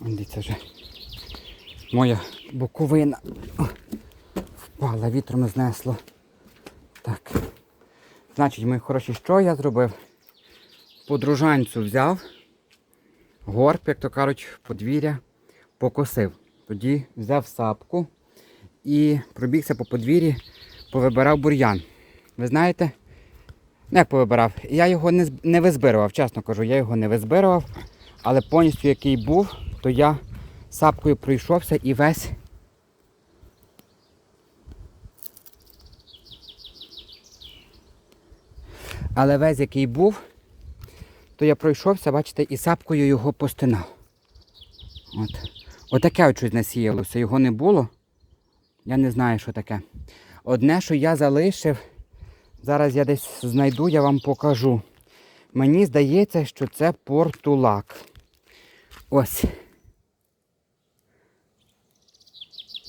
Дивіться вже. Моя боковина впала, вітром знесло. Так. Значить, мої хороші, що я зробив? Подружанцю взяв, горб, як то кажуть, подвір'я покосив. Тоді взяв сапку і пробігся по подвір'ї, повибирав бур'ян. Ви знаєте, як повибирав? Я його не, не визбирував, чесно кажу, я його не визбирував, але повністю який був, то я сапкою пройшовся і весь. Але весь який був, то я пройшовся, бачите, і сапкою його постинав. От. Отаке от щось насіялося, його не було. Я не знаю, що таке. Одне, що я залишив, зараз я десь знайду, я вам покажу. Мені здається, що це портулак. Ось.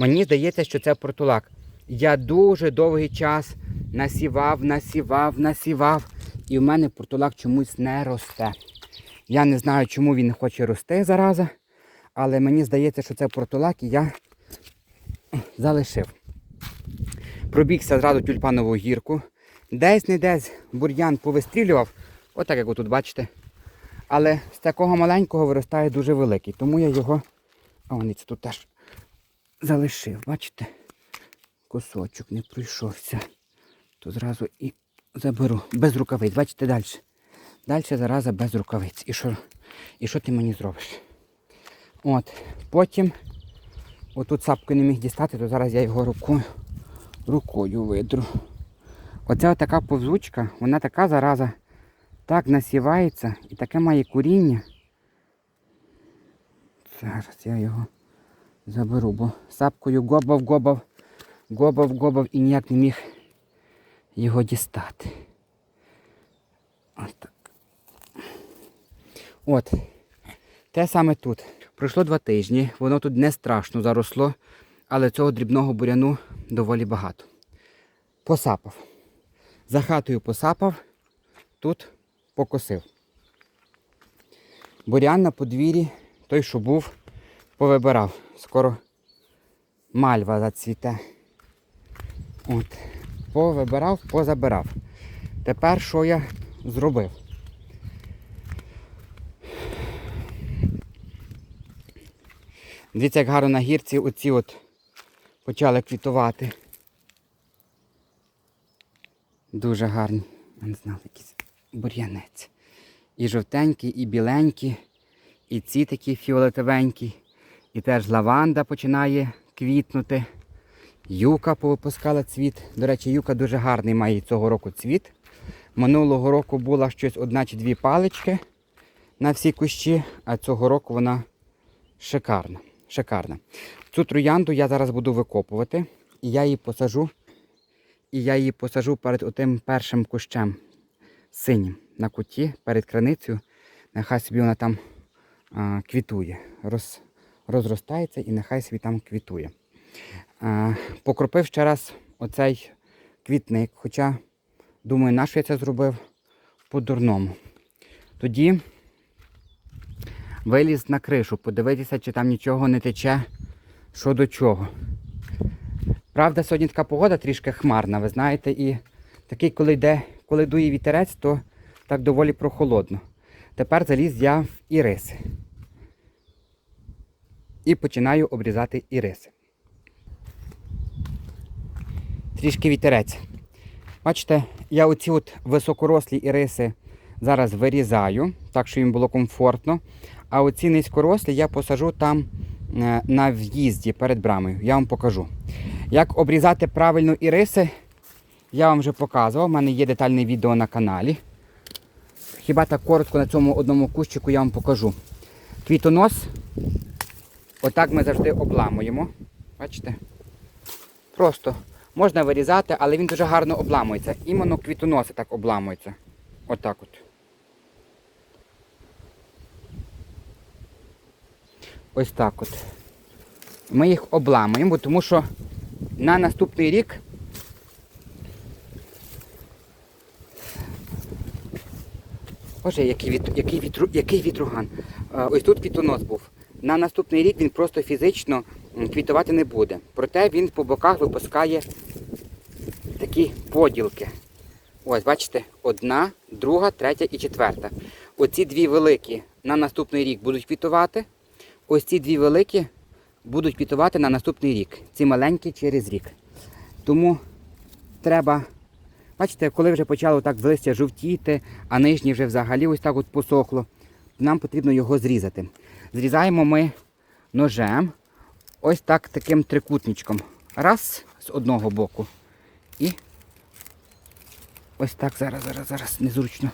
Мені здається, що це портулак. Я дуже довгий час насівав, насівав, насівав. І в мене портулак чомусь не росте. Я не знаю, чому він хоче рости зараза. Але мені здається, що це портулак і я залишив. Пробігся зразу тюльпанову гірку. Десь не десь бур'ян повистрілював, отак як отут бачите. Але з такого маленького виростає дуже великий. Тому я його. А вони це тут теж залишив, бачите? Кусочок не пройшовся. То зразу і заберу. Без рукавиць. Бачите далі. Далі зараза без рукавиць. І що, і що ти мені зробиш? От. Потім отут сапку не міг дістати, то зараз я його рукою, рукою видру. Оця така повзучка, вона така зараза так насівається і таке має куріння. Зараз я його заберу, бо сапкою гобав, гобав, гобав, гобав і ніяк не міг його дістати. Ось так. От. Те саме тут. Пройшло два тижні, воно тут не страшно заросло, але цього дрібного буряну доволі багато. Посапав. За хатою посапав, тут покосив. Бурян на подвір'ї, той, що був, повибирав. Скоро мальва зацвіте. От. Повибирав, позабирав. Тепер що я зробив? Дивіться, як гарно на гірці оці от почали квітувати. Дуже гарні. Я не знав, якийсь бур'янець. І жовтенькі, і біленькі, і ці такі фіолетовенькі. І теж лаванда починає квітнути. Юка повипускала цвіт. До речі, юка дуже гарний має цього року цвіт. Минулого року була щось одна чи дві палички на всі кущі, а цього року вона шикарна. шикарна. Цю троянду я зараз буду викопувати, і я її посажу. І я її посажу перед отим першим кущем синім на куті, перед краницею. Нехай собі вона там а, квітує, роз, розростається і нехай там квітує. Покропив ще раз оцей квітник, хоча, думаю, на я це зробив по-дурному. Тоді виліз на кришу, подивитися, чи там нічого не тече, що до чого. Правда, сьогодні така погода трішки хмарна, ви знаєте, і такий, коли йде, коли дує вітерець, то так доволі прохолодно. Тепер заліз я в іриси. І починаю обрізати іриси. Трішки вітерець. Бачите, я оці от високорослі іриси зараз вирізаю, так що їм було комфортно. А оці низькорослі я посажу там е, на в'їзді перед брамою. Я вам покажу. Як обрізати правильно іриси, я вам вже показував. У мене є детальне відео на каналі. Хіба так коротко на цьому одному кущику я вам покажу. Квітонос, отак ми завжди обламуємо. Бачите? Просто можна вирізати, але він дуже гарно обламується. Іменно квітоноси так обламуються. Отак от. Ось так от. Ми їх обламуємо, тому що на наступний рік Боже, який, віт... який, вітру... який вітруган. Ось тут квітонос був. На наступний рік він просто фізично квітувати не буде. Проте він по боках випускає такі поділки. Ось, бачите, одна, друга, третя і четверта. Оці дві великі на наступний рік будуть квітувати. Ось ці дві великі будуть квітувати на наступний рік. Ці маленькі через рік. Тому треба, бачите, коли вже почало так листя жовтіти, а нижнє вже взагалі ось так от посохло, нам потрібно його зрізати. Зрізаємо ми ножем ось так таким трикутничком. Раз з одного боку. І ось так зараз, зараз, зараз незручно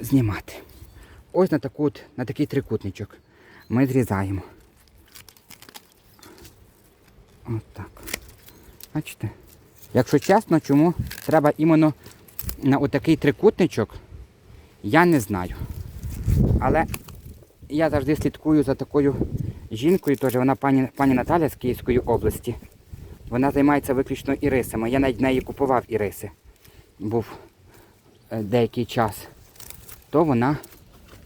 знімати. Ось на, таку, от- на такий трикутничок ми зрізаємо. От так. Бачите? Якщо чесно, чому треба іменно на отакий трикутничок, я не знаю. Але я завжди слідкую за такою жінкою, теж вона пані, пані Наталя з Київської області. Вона займається виключно ірисами. Я навіть в неї купував іриси. Був е, деякий час. То вона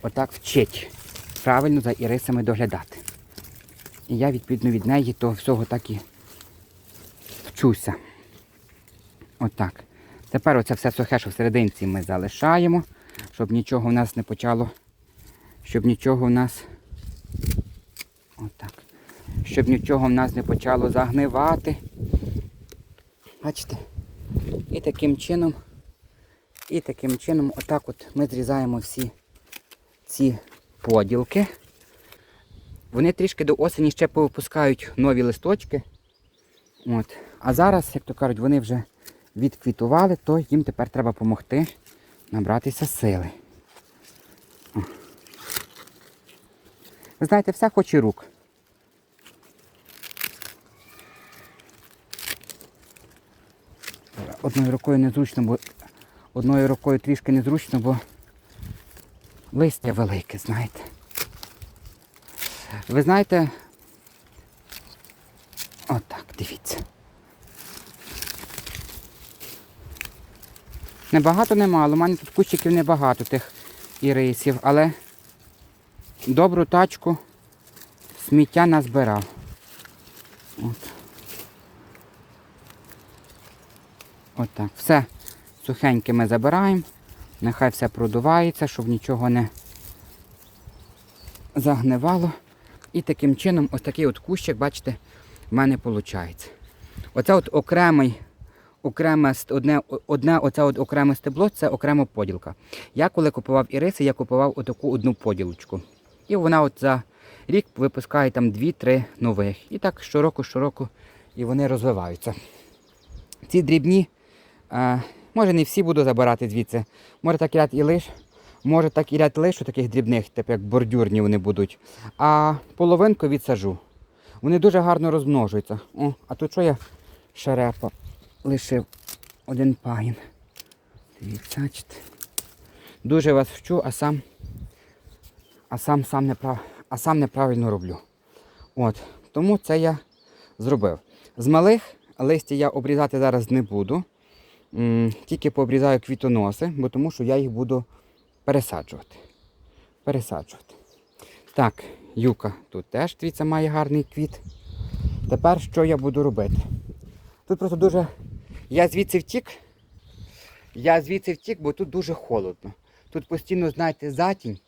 отак вчить правильно за ірисами доглядати. І я відповідно від неї то всього так і вчуся. Отак. Тепер оце все сухе, що всерединці ми залишаємо, щоб нічого в нас не почало. Щоб нічого в нас. Отак. Щоб нічого в нас не почало загнивати. Бачите? І таким чином, і таким чином, отак от ми зрізаємо всі ці поділки. Вони трішки до осені ще повипускають нові листочки. От. А зараз, як то кажуть, вони вже відквітували, то їм тепер треба допомогти набратися сили. О. Ви знаєте, все хоче рук. Одною рукою незручно, бо одною рукою трішки незручно, бо листя велике, знаєте. Ви знаєте, отак, дивіться. Небагато немало, у мене тут кущиків небагато тих ірисів, але добру тачку сміття назбирав. От. От так. Все сухеньке ми забираємо. Нехай все продувається, щоб нічого не загнивало. І таким чином ось такий от кущик, бачите, в мене виходить. Оце от окремий, окреме, одне, одне оце от окреме стебло це окрема поділка. Я коли купував іриси, я купував отаку одну поділочку. І вона от за рік випускає там 2-3 нових. І так щороку, щороку і вони розвиваються. Ці дрібні, е, може не всі буду забирати звідси. Може так і ряд і лиш, може так і ряд лишу таких дрібних, типу як бордюрні вони будуть. А половинку відсажу. Вони дуже гарно розмножуються. О, а тут що я шерепа лишив один пагін. Дивіться. Дуже вас вчу, а сам, а сам, сам, неправ... а сам неправильно роблю. От, тому це я зробив. З малих листя я обрізати зараз не буду. Тільки пообрізаю квітоноси, бо тому що я їх буду пересаджувати. Пересаджувати. Так, юка тут теж дивіться, має гарний квіт. Тепер що я буду робити? Тут просто дуже. Я звідси втік. Я звідси втік, бо тут дуже холодно. Тут постійно, знаєте, затінь.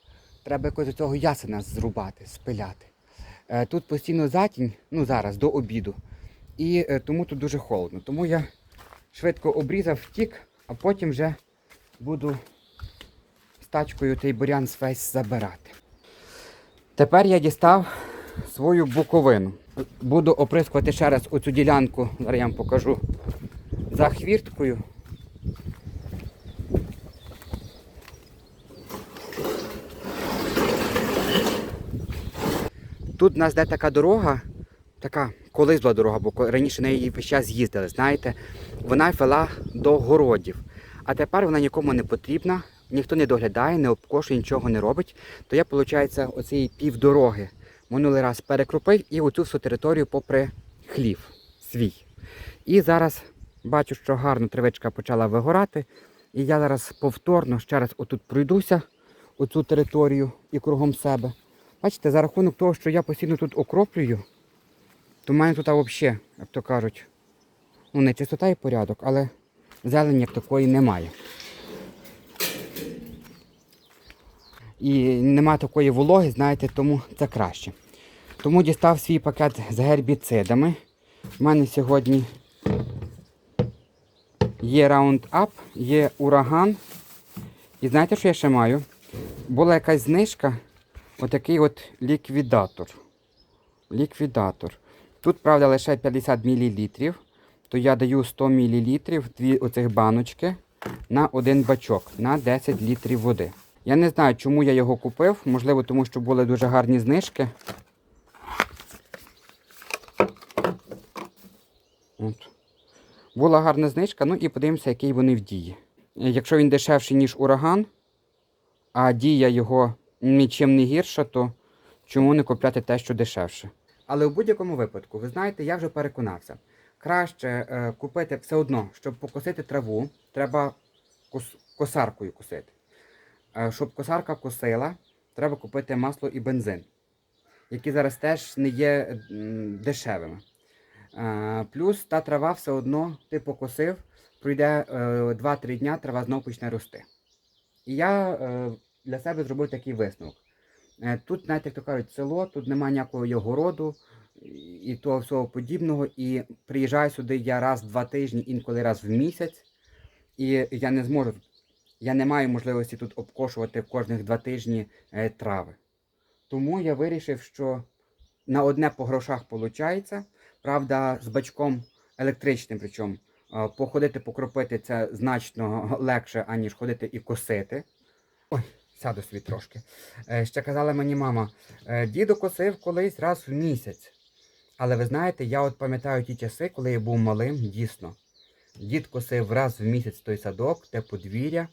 Треба якось до цього ясена зрубати, спиляти. Е, Тут постійно затінь, ну зараз, до обіду. І е, тому тут дуже холодно. Тому я швидко обрізав, втік, а потім вже буду з тачкою той бурян весь забирати. Тепер я дістав свою буковину. Буду оприскувати ще раз оцю ділянку, зараз я вам покажу, за хвірткою. Тут у нас де така дорога, така колись була дорога, бо раніше на її весь час їздили, знаєте, вона вела до городів. А тепер вона нікому не потрібна, ніхто не доглядає, не обкошує, нічого не робить. То я, виходить, оцієї півдороги минулий раз перекропив і оцю всю територію попри хлів свій. І зараз бачу, що гарно травичка почала вигорати. І я зараз повторно ще раз отут пройдуся, оцю територію і кругом себе. Бачите, за рахунок того, що я постійно тут окроплюю, то в мене тут взагалі, як то кажуть, ну не чистота і порядок, але зелені як такої немає. І нема такої вологи, знаєте, тому це краще. Тому дістав свій пакет з гербіцидами. У мене сьогодні є Roundup, є ураган. І знаєте, що я ще маю? Була якась знижка, отакий от ліквідатор. Ліквідатор. Тут, правда, лише 50 мл, то я даю 100 мл, дві оцих баночки на один бачок, на 10 літрів води. Я не знаю, чому я його купив. Можливо, тому що були дуже гарні знижки. От. Була гарна знижка, ну і подивимося, який вони в дії. Якщо він дешевший, ніж ураган, а дія його нічим не гірша, то чому не купляти те, що дешевше? Але в будь-якому випадку, ви знаєте, я вже переконався. Краще е, купити все одно, щоб покосити траву, треба кос- косаркою косити. Е, щоб косарка косила, треба купити масло і бензин, які зараз теж не є дешевими. Е, Плюс та трава все одно ти покосив, пройде е, 2-3 дня, трава знову почне рости. І я е, для себе зробив такий висновок. Е, Тут, знаєте, як то кажуть, село, тут немає ніякого його городу і- і того всього подібного. І приїжджаю сюди я раз в два тижні, інколи раз в місяць. І я не зможу. Я не маю можливості тут обкошувати кожних два тижні е, трави. Тому я вирішив, що на одне по грошах виходить. Правда, з бачком електричним, причому е, походити, покропити це значно легше, аніж ходити і косити. Ой, сяду собі трошки. Е, Ще казала мені мама, «Е, діду косив колись раз в місяць. Але ви знаєте, я от пам'ятаю ті часи, коли я був малим, дійсно. Дід косив раз в місяць той садок, те подвір'я.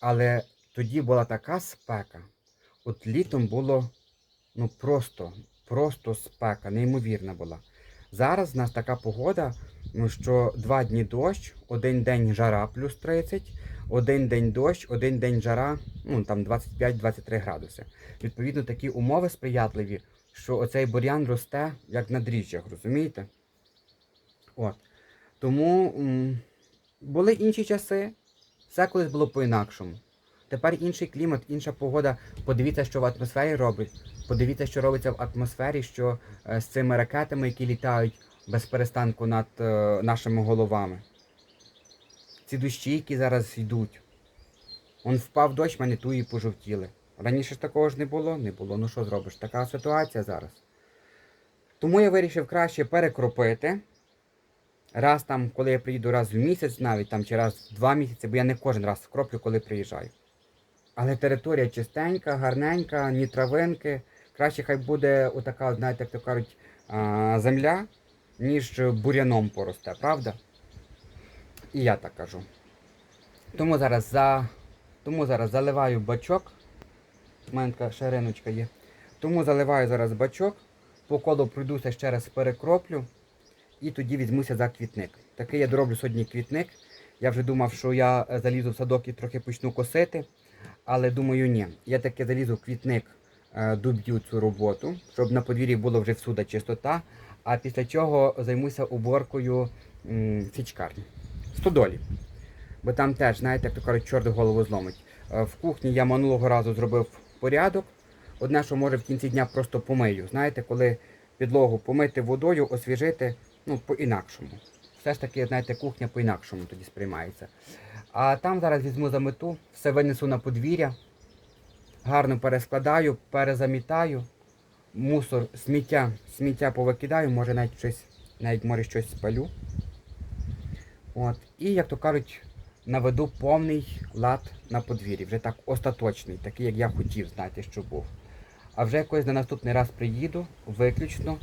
Але тоді була така спека. От літом було ну просто, просто спека, неймовірна була. Зараз в нас така погода, ну, що два дні дощ, один день жара плюс 30, один день дощ, один день жара, ну там 25-23 градуси. Відповідно, такі умови сприятливі, що оцей бур'ян росте як на дріжджах, розумієте? От. Тому м, були інші часи, все колись було по-інакшому. Тепер інший клімат, інша погода. Подивіться, що в атмосфері робить. Подивіться, що робиться в атмосфері, що е, з цими ракетами, які літають без перестанку над е, нашими головами. Ці дощі, які зараз йдуть. Он впав дощ, мене туї пожовтіли. Раніше ж такого ж не було, не було. Ну що зробиш? Така ситуація зараз. Тому я вирішив краще перекропити. Раз там, коли я приїду раз в місяць, навіть там чи раз в два місяці, бо я не кожен раз кроплю, коли приїжджаю. Але територія чистенька, гарненька, ні травинки. Краще хай буде отака, знаєте, як то кажуть, земля, ніж буряном поросте, правда? І я так кажу. Тому зараз за... Тому зараз заливаю бачок. У мене така шариночка є. Тому заливаю зараз бачок, по колу пройдуся ще раз перекроплю і тоді візьмуся за квітник. Такий я дороблю сьогодні квітник. Я вже думав, що я е, залізу в садок і трохи почну косити. Але думаю, ні. Я таки залізу в квітник, е, доб'ю цю роботу, щоб на подвір'ї було вже всюди чистота. А після чого займуся уборкою січкарні. Стодолі. Бо там теж, знаєте, як то кажуть, чорт голову зломить. Е, В кухні я минулого разу зробив порядок. Одне, що може в кінці дня просто помию. Знаєте, коли підлогу помити водою, освіжити, ну, по-інакшому. Все ж таки, знаєте, кухня по-інакшому тоді сприймається. А там зараз візьму за мету, все винесу на подвір'я, гарно перескладаю, перезамітаю, мусор, сміття, сміття повикидаю, може навіть щось, навіть може щось спалю. От. І, як то кажуть, наведу повний лад на подвір'ї. Вже так остаточний, такий, як я хотів, знаєте, що був. А вже якось на наступний раз приїду виключно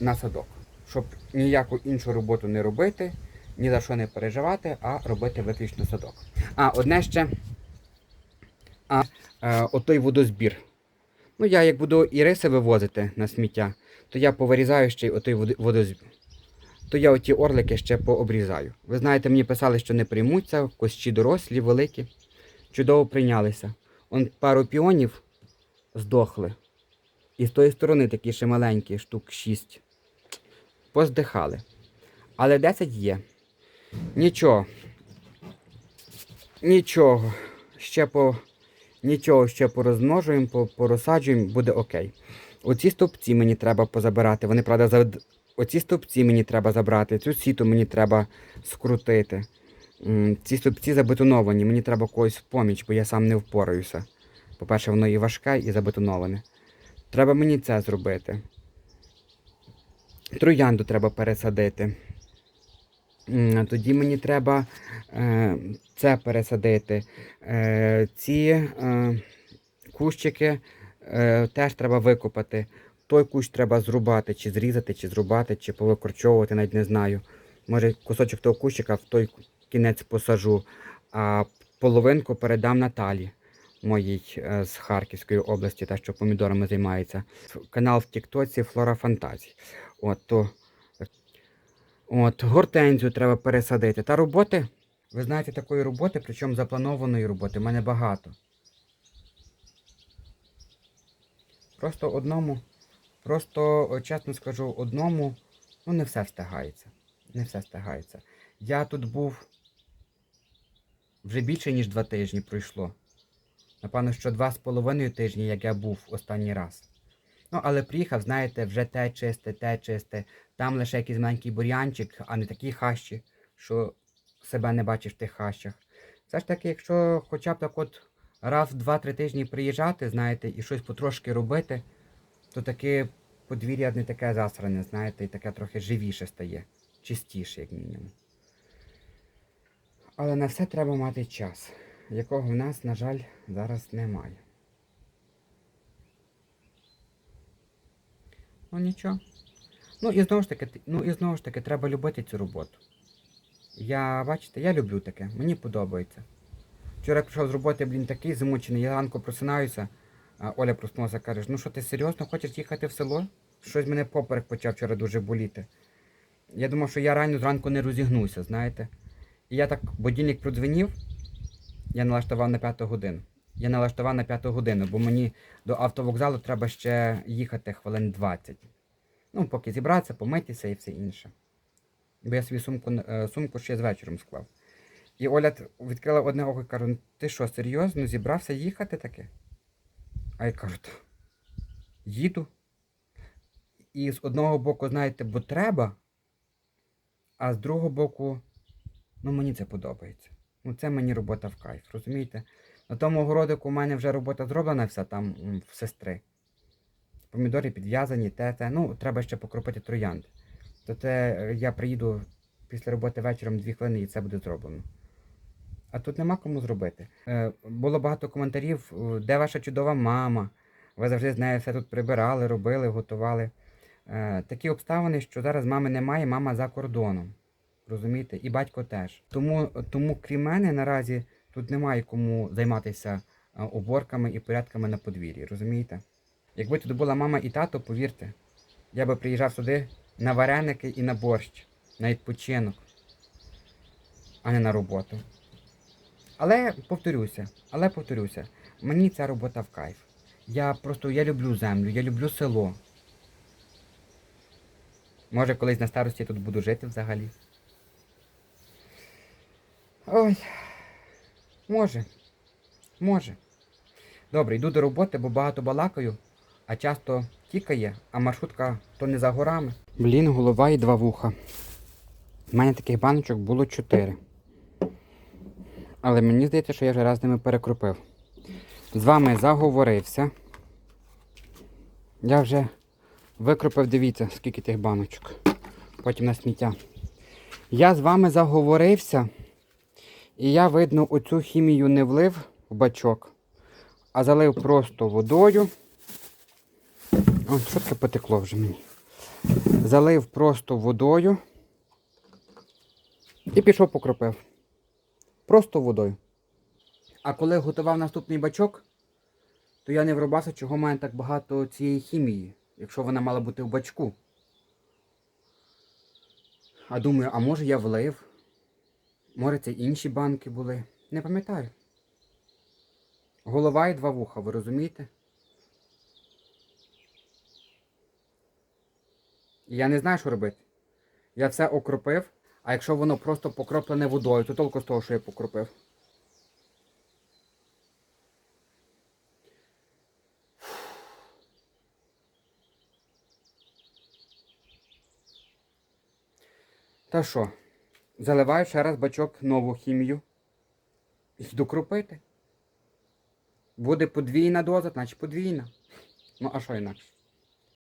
на садок. Щоб ніяку іншу роботу не робити, ні за що не переживати, а робити виключно садок. А, одне ще. А, е, отой водозбір. Ну, я як буду і риси вивозити на сміття, то я повирізаю ще й отой водозбір. То я оті орлики ще пообрізаю. Ви знаєте, мені писали, що не приймуться, кощі дорослі, великі. Чудово прийнялися. Он пару піонів здохли. І з тої сторони такі ще маленькі, штук 6. Поздихали. Але 10 є. Нічого. Нічого. Ще по. Нічого ще порозмножуємо, по- порозсаджуємо, буде окей. Оці стовпці мені треба позабирати. Вони, правда. Оці стовпці мені треба забрати, цю сіту мені треба скрутити. Ці стовпці забетоновані, мені треба когось в поміч, бо я сам не впораюся. По-перше, воно і важке, і забетоноване. Треба мені це зробити. Троянду треба пересадити. Тоді мені треба е, це пересадити. Е, ці е, кущики е, теж треба викопати. Той кущ треба зрубати, чи зрізати, чи зрубати, чи повикорчовувати, навіть не знаю. Може, кусочок того кущика в той кінець посажу, а половинку передам Наталі, моїй е, з Харківської області, та що помідорами займається. Канал в Тіктоці Флора Фантазій. От, то, от, гортензію треба пересадити. Та роботи, ви знаєте, такої роботи, причому запланованої роботи, в мене багато. Просто одному, просто, чесно скажу, одному, ну не все встигається. Не все встигається. Я тут був вже більше, ніж два тижні пройшло. Напевно, що два з половиною тижні, як я був останній раз. Ну, але приїхав, знаєте, вже те чисте, те чисте. Там лише якийсь маленький бур'янчик, а не такі хащі, що себе не бачиш в тих хащах. Все ж таки, якщо хоча б так от раз в два-три тижні приїжджати, знаєте, і щось потрошки робити, то таке подвір'я не таке засране, знаєте, і таке трохи живіше стає. Чистіше, як мінімум. Але на все треба мати час, якого в нас, на жаль, зараз немає. Ну нічого. Ну і знову ж таки, ну і знову ж таки, треба любити цю роботу. Я, бачите, я люблю таке, мені подобається. Вчора прийшов з роботи, блін, такий замучений, я ранку просинаюся, а Оля проснулася, каже, ну що ти серйозно хочеш їхати в село? Щось мене поперек почав вчора дуже боліти. Я думав, що я рано зранку не розігнуся, знаєте. І я так, будильник продзвенів, я налаштував на п'яту годину. Я налаштував на п'яту годину, бо мені до автовокзалу треба ще їхати хвилин 20. Ну, поки зібратися, помитися і все інше. Бо я собі сумку, е, сумку ще з вечором склав. І Оля відкрила одне око і каже, «Ну, ти що, серйозно, зібрався їхати таки? А я кажу, їду. І з одного боку, знаєте, бо треба, а з другого боку, ну мені це подобається. Ну це мені робота в кайф, розумієте? На тому городику у мене вже робота зроблена вся там в сестри. Помідори підв'язані, те, те. Ну, треба ще покропити троянди. То це е, я приїду після роботи вечором дві хвилини і це буде зроблено. А тут нема кому зробити. Е, було багато коментарів, е, де ваша чудова мама? Ви завжди з нею все тут прибирали, робили, готували. Е, такі обставини, що зараз мами немає, мама за кордоном. Розумієте? І батько теж. Тому, тому крім мене, наразі тут немає кому займатися уборками і порядками на подвір'ї, розумієте? Якби тут була мама і тато, повірте, я би приїжджав сюди на вареники і на борщ, на відпочинок, а не на роботу. Але повторюся, але повторюся, мені ця робота в кайф. Я просто я люблю землю, я люблю село. Може, колись на старості тут буду жити взагалі. Ой. Може. Може. Добре, йду до роботи, бо багато балакаю, а часто тікає, а маршрутка то не за горами. Блін, голова і два вуха. У мене таких баночок було чотири. Але мені здається, що я вже раз ними перекрупив. З вами заговорився. Я вже викропив, дивіться, скільки тих баночок. Потім на сміття. Я з вами заговорився. І я, видно, оцю хімію не влив в бачок, а залив просто водою. О, що таке потекло вже мені? Залив просто водою і пішов покропив. Просто водою. А коли готував наступний бачок, то я не врубався, чого мене так багато цієї хімії, якщо вона мала бути в бачку. А думаю, а може я влив? Може це інші банки були. Не пам'ятаю. Голова і два вуха, ви розумієте? Я не знаю, що робити. Я все окропив, а якщо воно просто покроплене водою, то толку з того, що я покропив. Та що, заливаю ще раз бачок нову хімію. Йду кропити. Буде подвійна доза, значить подвійна. Ну, а що інакше?